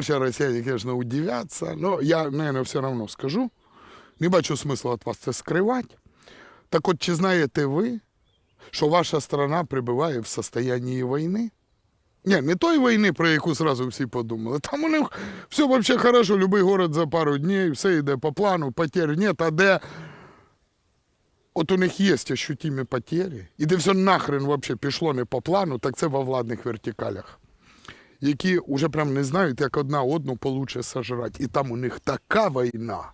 Хоче росіяни, звісно, удивляться, але я, наверное, все одно скажу. Не бачу смислу від вас це скривати. Так от, чи знаєте ви, що ваша страна прибуває в состоянні війни? Ні, не той війни, про яку сразу всі подумали. Там у них все вообще хорошо, любий город за пару днів, все йде по плану, потерь нет, а де от у них є ощутимі потери, і де все нахрен вообще пішло не по плану, так це во владних вертикалях, які вже прям не знають, як одна одну получше сожрати. І там у них така війна.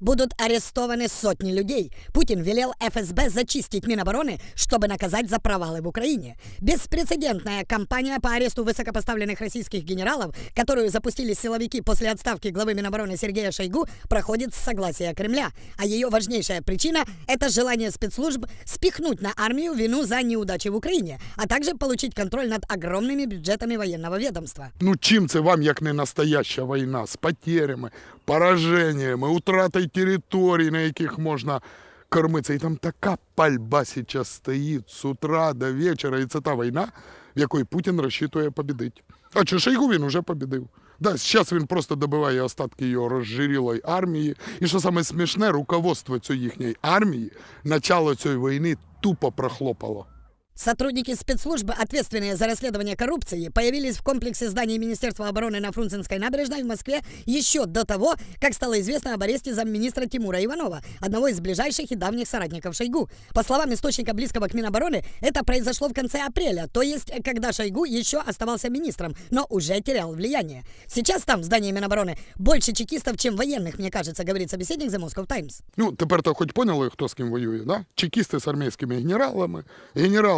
Будут арестованы сотни людей. Путин велел ФСБ зачистить Минобороны, чтобы наказать за провалы в Украине. Беспрецедентная кампания по аресту высокопоставленных российских генералов, которую запустили силовики после отставки главы Минобороны Сергея Шойгу, проходит с согласия Кремля. А ее важнейшая причина – это желание спецслужб спихнуть на армию вину за неудачи в Украине, а также получить контроль над огромными бюджетами военного ведомства. Ну чим це вам, як не настояща війна, з потерями, пораженнями, утратою територій, на яких можна кормитися. І там така пальба зараз стоїть з утра до вечора. І це та війна, в якій Путін розчитує побідити. А чи Шойгу він уже побідив. Да, зараз він просто добиває остатки його розжирілої армії. І що саме смішне, руководство цієї їхньої армії начало цієї війни тупо прохлопало. Сотрудники спецслужбы, ответственные за расследование коррупции, появились в комплексе зданий Министерства обороны на Фрунзенской набережной в Москве еще до того, как стало известно об аресте замминистра Тимура Иванова, одного из ближайших и давних соратников Шойгу. По словам источника близкого к Минобороны, это произошло в конце апреля, то есть когда Шойгу еще оставался министром, но уже терял влияние. Сейчас там, в здании Минобороны, больше чекистов, чем военных, мне кажется, говорит собеседник The Moscow Times. Ну, тепер то хоч поняли, хто з ким воює, да? Чекісти з армійськими генералами,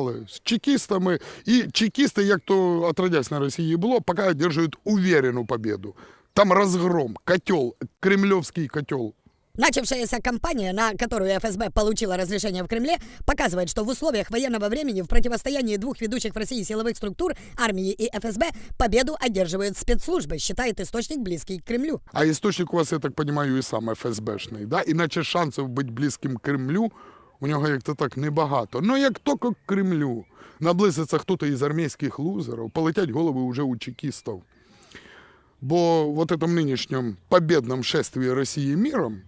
генерали з чекістами, і чекісти, як то отродясь на Росії було, поки одержують уверену победу. Там розгром, котел, кремлевський котел. Начавшаяся кампания, на которую ФСБ получила разрешение в Кремле, показывает, что в условиях военного времени в противостоянии двух ведущих в России силовых структур, армии и ФСБ, победу одерживают спецслужбы, считает источник близкий к Кремлю. А істочник у вас, я так розумію, і сам ФСБшний, да? іначе шансів бути близьким к Кремлю у нього як-то так небагато. Ну як тільки к Кремлю наблизиться хтось із армійських лузерів, полетять голови вже у чекістів. Бо в этом нинішньому победном шествии Росії миром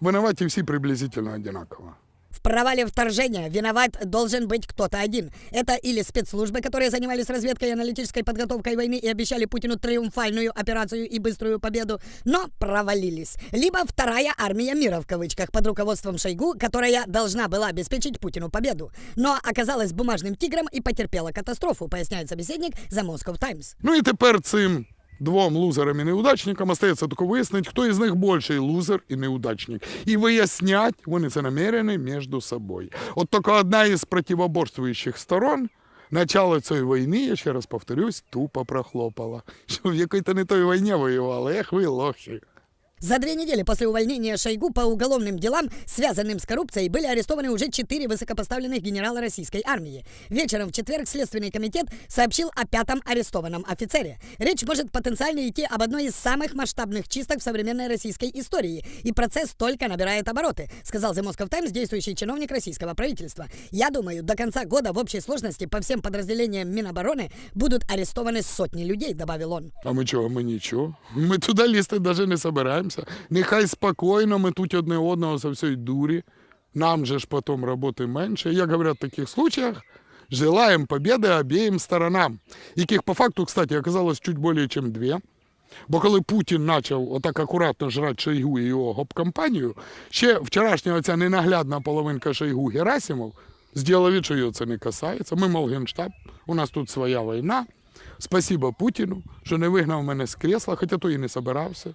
винуваті всі приблизительно одинаково. В провале вторжения виноват должен быть кто-то один. Это или спецслужбы, которые занимались разведкой и аналитической подготовкой войны и обещали Путину триумфальную операцию и быструю победу, но провалились. Либо вторая армия мира в кавычках под руководством Шойгу, которая должна была обеспечить Путину победу, но оказалась бумажным тигром и потерпела катастрофу, поясняет собеседник The Moscow Times. Ну і тепер цим двом лузерам і неудачникам остається тільки вияснити, хто із них більший лузер і неудачник. І вияснять вони це намірені між собою. От тільки одна із противоборствуючих сторон начало цієї війни, я ще раз повторюсь, тупо прохлопала. Що в якій-то не той війні воювали, ех ви лохи. За две недели после увольнения Шойгу по уголовным делам, связанным с коррупцией, были арестованы уже четыре высокопоставленных генерала российской армии. Вечером в четверг Следственный комитет сообщил о пятом арестованном офицере. Речь может потенциально идти об одной из самых масштабных чисток в современной российской истории. И процесс только набирает обороты, сказал The Moscow Times действующий чиновник российского правительства. Я думаю, до конца года в общей сложности по всем подразделениям Минобороны будут арестованы сотни людей, добавил он. А ми чого? Ми нічого. Ми туди лізти навіть не Собираємося. Нехай спокійно ми тут одне одного за всієї дурі. Нам же ж потім роботи менше. Як говорять в таких случаях, желаем победы обеим сторонам, яких по факту, кстати, оказалось чуть более чем две. Бо коли Путін почав отак акуратно жрати Шойгу і його гоп-компанію, ще вчорашня оця ненаглядна половинка Шойгу Герасимов зробила від, що його це не касається. Ми, мол, генштаб, у нас тут своя війна. Спасибо Путіну, що не вигнав мене з кресла, хоча то і не собирався.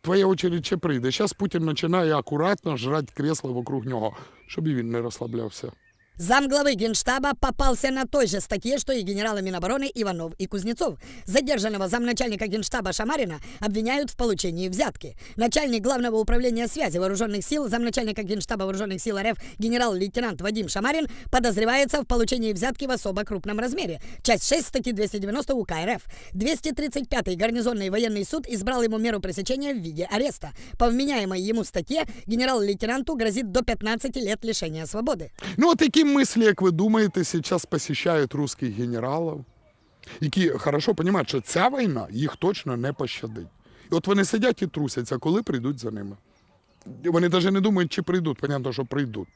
Твоя очередь ще прийде. Зараз Путін починає акуратно жрати кресло вокруг нього, щоб і він не розслаблявся. Замглавы Генштаба попался на той же статье, что и генералы Минобороны Иванов и Кузнецов. Задержанного замначальника Генштаба Шамарина обвиняют в получении взятки. Начальник Главного управления связи Вооруженных сил, замначальника Генштаба Вооруженных сил РФ генерал-лейтенант Вадим Шамарин подозревается в получении взятки в особо крупном размере. Часть 6 статьи 290 УК РФ. 235-й гарнизонный военный суд избрал ему меру пресечения в виде ареста. По вменяемой ему статье генерал-лейтенанту грозит до 15 лет лишения свободы. Ну, от мислі, як ви думаєте, зараз посещають русських генералів? які хорошо розуміють, що ця війна їх точно не пощадить. І от вони сидять і трусяться, коли прийдуть за ними. Вони навіть не думають, чи прийдуть. Понятно, що прийдуть.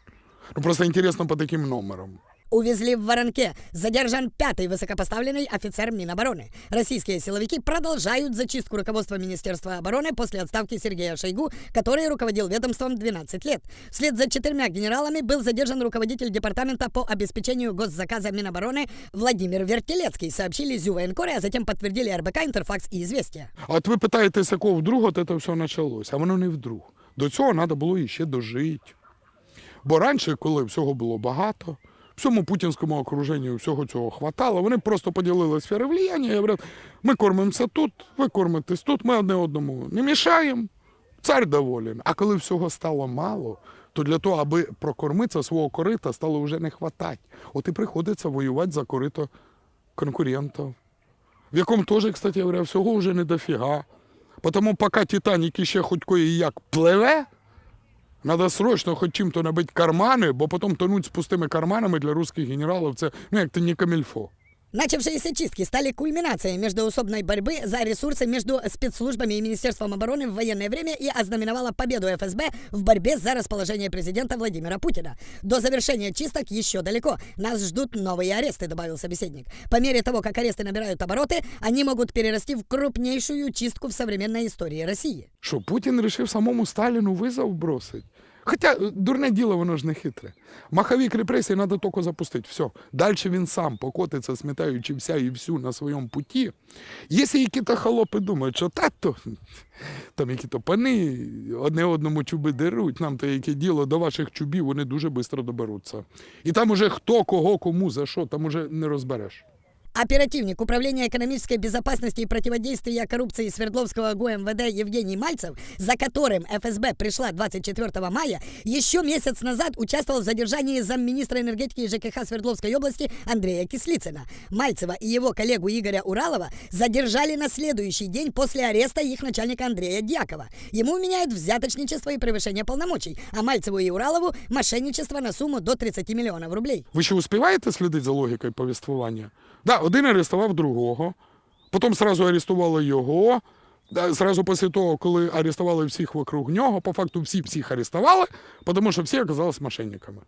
Ну просто інтересно по таким номерам Увезли в Воронке. Задержан пятый высокопоставленный офицер Минобороны. Российские силовики продолжают зачистку руководства Министерства обороны после отставки Сергея Шойгу, который руководил ведомством 12 лет. Вслед за четырьмя генералами был задержан руководитель департамента по обеспечению госзаказа Минобороны Владимир Вертелецкий, сообщили ЗЮ военкоры, а затем подтвердили РБК, Интерфакс и Известия. А от ви питаєте, з якого вдруг от це все почалося, а воно не вдруг. До цього треба було іще дожити. Бо раніше, коли всього було багато, всьому путінському окруженню всього цього хватало, вони просто поділили сфери влияння і говорять, ми кормимося тут, ви кормитесь тут, ми одне одному не мішаємо, цар доволен. А коли всього стало мало, то для того, аби прокормитися свого корита, стало вже не хватати. От і приходиться воювати за корито конкурентів в якому теж, кстати говоря, всього вже не дофіга. Тому поки Титанік іще хоч кое-як пливе, треба срочно хоч чим-то набити кармани, бо потім тонуть з пустими карманами для русських генералів. Це ну як то не камільфо. Начавшиеся чистки стали кульминацией междуусобной борьбы за ресурсы между спецслужбами и Министерством обороны в военное время и ознаменовала победу ФСБ в борьбе за расположение президента Владимира Путина. До завершения чисток еще далеко. Нас ждут новые аресты, добавил собеседник. По мере того, как аресты набирают обороты, они могут перерасти в крупнейшую чистку в современной истории России. Що Путін вирішив самому Сталіну визов бросить. Хоча е, дурне діло, воно ж не хитре. Маховик репресій треба тільки запустити. Все. Далі він сам покотиться, смітаючи вся і всю на своєму путі. Якщо якісь холопи думають, що та то там які-то пани одне одному чуби деруть, нам то яке діло до ваших чубів, вони дуже швидко доберуться. І там уже хто, кого, кому, за що, там уже не розбереш. Оперативник Управления экономической безопасности и противодействия коррупции Свердловского ГУМВД Евгений Мальцев, за которым ФСБ пришла 24 мая, еще месяц назад участвовал в задержании замминистра энергетики и ЖКХ Свердловской области Андрея Кислицына. Мальцева и его коллегу Игоря Уралова задержали на следующий день после ареста их начальника Андрея Дьякова. Ему меняют взяточничество и превышение полномочий, а Мальцеву и Уралову мошенничество на сумму до 30 миллионов рублей. Ви ще успіваєте слідити за логікою повествування? Да, один арестував другого, потім сразу арестували його. да, Сразу після того, коли арестували всіх вокруг нього, по факту всі всіх арестували, тому що всі оказались мошенниками.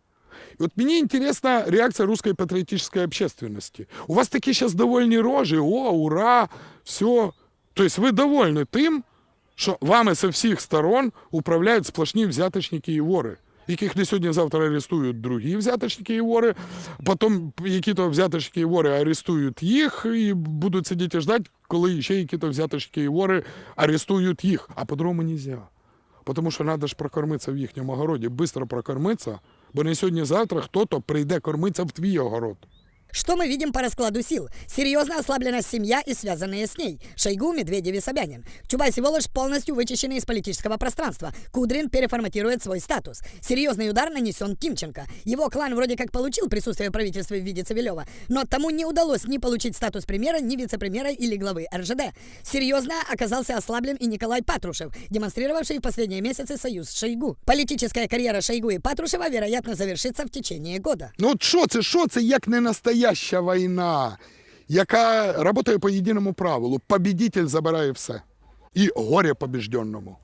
І от мені інтересна реакція русської патріотичної общественності. У вас такі зараз довольні рожі, о, ура, все. Тобто ви довольні тим, що вами з всіх сторон управляють сплошні взяточники і вори, яких не сьогодні-завтра арестують другі взяточники і вори, потім які-то взяточники і вори арестують їх і будуть сидіти і ждати, коли ще які-то взяточники і вори арестують їх. А по-другому не можна. Тому що треба ж прокормитися в їхньому огороді, швидко прокормитися, бо не сьогодні-завтра хто-то прийде кормитися в твій огород. Что мы видим по раскладу сил? Серьезно ослаблена семья и связанные с ней. Шойгу, Медведев и Собянин. Чубайс и Волош полностью вычищены из политического пространства. Кудрин переформатирует свой статус. Серьезный удар нанесен Тимченко. Его клан вроде как получил присутствие в правительстве в виде Цивилева, но тому не удалось ни получить статус премьера, ни вице-премьера или главы РЖД. Серьезно оказался ослаблен и Николай Патрушев, демонстрировавший в последние месяцы союз с Шойгу. Политическая карьера Шойгу и Патрушева, вероятно, завершится в течение года. Ну що це, що це, як не настояща війна, яка працює по єдиному правилу. Побідитель забирає все. І горе побіжденному.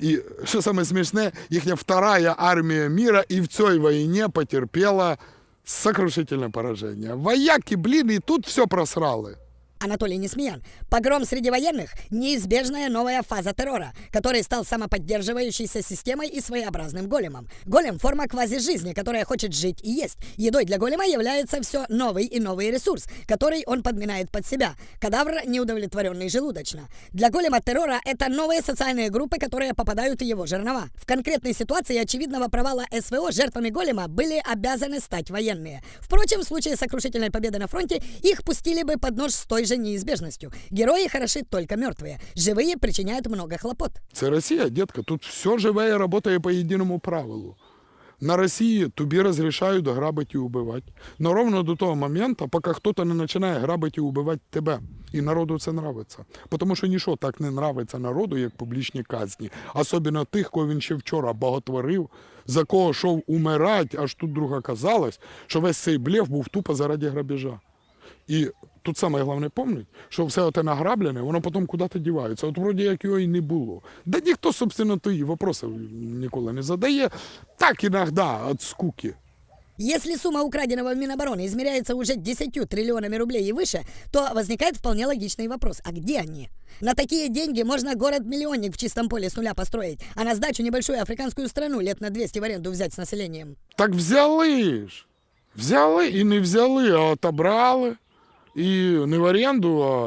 І що саме смішне, їхня вторая армія міра і в цій війні потерпіла сокрушительне пораження. Вояки, блін, і тут все просрали. Анатолий Несмеян. Погром среди военных – неизбежная новая фаза террора, который стал самоподдерживающейся системой и своеобразным големом. Голем – форма квази-жизни, которая хочет жить и есть. Едой для голема является все новый и новый ресурс, который он подминает под себя. Кадавр, неудовлетворенный желудочно. Для голема террора – это новые социальные группы, которые попадают в его жернова. В конкретной ситуации очевидного провала СВО жертвами голема были обязаны стать военные. Впрочем, в случае сокрушительной победы на фронте их пустили бы под нож с той же неизбежностью. Герои хороши только мертвые. Живые причиняют много хлопот. Це Росія, детка. Тут все живе працює по єдиному правилу. На Росії тобі розрішають грабити і убивати. Но ровно до того моменту, поки хтось не починає грабити і убивати тебе. І народу це нравиться. Тому що нічого так не нравиться народу, як публічні казні. Особливо тих, кого він ще вчора боготворив, за кого йшов умирати, аж тут друга казалось, що весь цей блеф був тупо заради грабежа. І тут саме головне помнить, що все те награблене, воно потім куди-то дівається. От вроді як його і не було. Да ніхто, собственно, тої вопросів ніколи не задає. Так іноді, від скуки. Если сумма украденного в Минобороны измеряется уже 10 триллионами рублей и выше, то возникает вполне логичный вопрос, а где они? На такие деньги можно город-миллионник в чистом поле с нуля построить, а на сдачу небольшую африканскую страну лет на 200 в аренду взять с населением. Так взяли ж. Взяли і не взяли, а отобрали. І не в оренду, а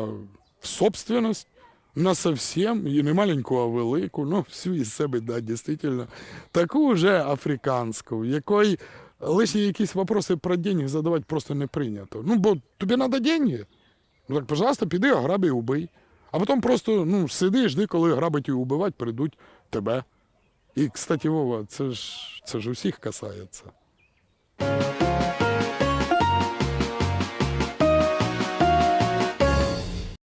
в собственность. На совсем, і не маленьку, а велику, ну, всю із себе, да, дійсно. Таку вже африканську, якої лишні якісь вопроси про деньги задавати просто не прийнято. Ну, бо тобі треба деньги. Ну так, пожалуйста, піди, ограби і убий. А потім просто ну, сиди жди, коли грабить і убивати, прийдуть тебе. І, кстати, Вова, це ж, це ж усіх касається.